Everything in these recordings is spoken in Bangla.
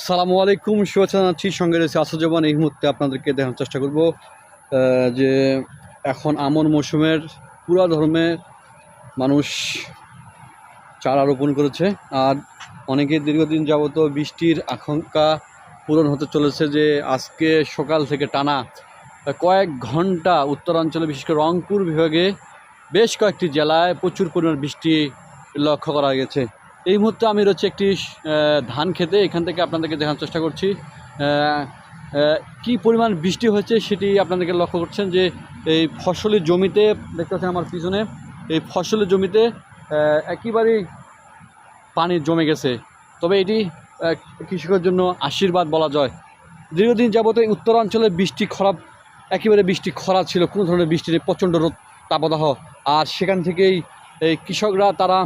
আসসালামু আলাইকুম, শুভেচ্ছা জানাচ্ছি। সঙ্গে রয়েছে আসুজ্জামান এই মুহূর্তে আপনাদেরকে দেখানোর চেষ্টা করব যে এখন আমন মৌসুমের পুরা ধর্মে মানুষ চারা রোপণ করেছে। আর অনেকে দীর্ঘদিন যাবত বৃষ্টির আকাঙ্ক্ষা পূরণ হতে চলেছে যে আজকে সকাল থেকে টানা কয়েক ঘণ্টা উত্তরাঞ্চলে, বিশেষ করে রংপুর বিভাগে বেশ কয়েকটি জেলায় প্রচুর পরিমাণ বৃষ্টি লক্ষ্য করা গেছে। এই মুহূর্তে আমি রয়েছে একটি ধান খেতে। এখান থেকে আপনাদেরকে দেখানোর চেষ্টা করছি। কি পরিমাণ বৃষ্টি হয়েছে সেটি আপনাদেরকে লক্ষ্য করছেন যে এই ফসলের জমিতে, দেখতে পাচ্ছেন আমার পিছনে, এই ফসলের জমিতে একেবারেই পানি জমে গেছে। তবে এটি কৃষকের জন্য আশীর্বাদ বলা যায়। দীর্ঘদিন যাবত এই উত্তরাঞ্চলে বৃষ্টি খরাপ, একেবারে বৃষ্টি খরা ছিল, কোনো ধরনের বৃষ্টি নেই প্রচণ্ড রোদ, তাপদাহ। আর সেখান থেকেই এই কৃষকরা তারা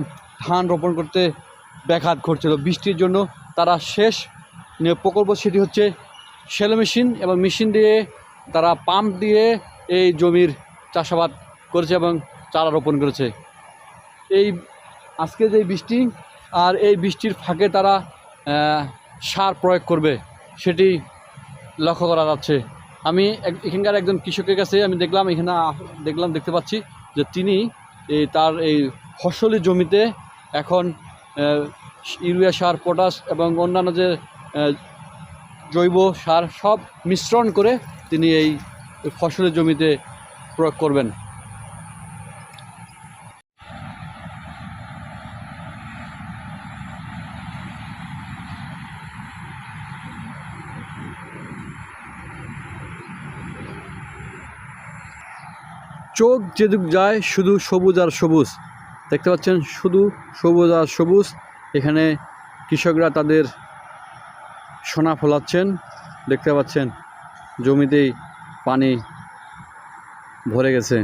ধান রোপণ করতে ব্যাঘাত ঘটছিল। বৃষ্টির জন্য তারা শেষ প্রকল্প সেটি হচ্ছে শ্যালো মেশিন এবং মেশিন দিয়ে তারা পাম্প দিয়ে এই জমির চাষাবাদ করেছে এবং চারা রোপণ করেছে। এই আজকে যে বৃষ্টি আর এই বৃষ্টির ফাঁকে তারা সার প্রয়োগ করবে সেটি লক্ষ্য করা যাচ্ছে। আমি এখানকার একজন কৃষকের কাছে আমি দেখলাম, এখানে দেখলাম, দেখতে পাচ্ছি যে তিনি তার এই ফসলি জমিতে এখন ইউরিয়া সার, পটাশ এবং অন্যান্য যে জৈব সার সব মিশ্রণ করে তিনি এই ফসলের জমিতে প্রয়োগ করবেন। চোখ যেদিক যায় শুধু সবুজ আর সবুজ। দেখতে পাচ্ছেন শুধু সবুজ আর সবুজ। এখানে কৃষকরা তাদের সোনা ফলাচ্ছেন। দেখতে পাচ্ছেন জমিতেই পানি ভরে গেছে।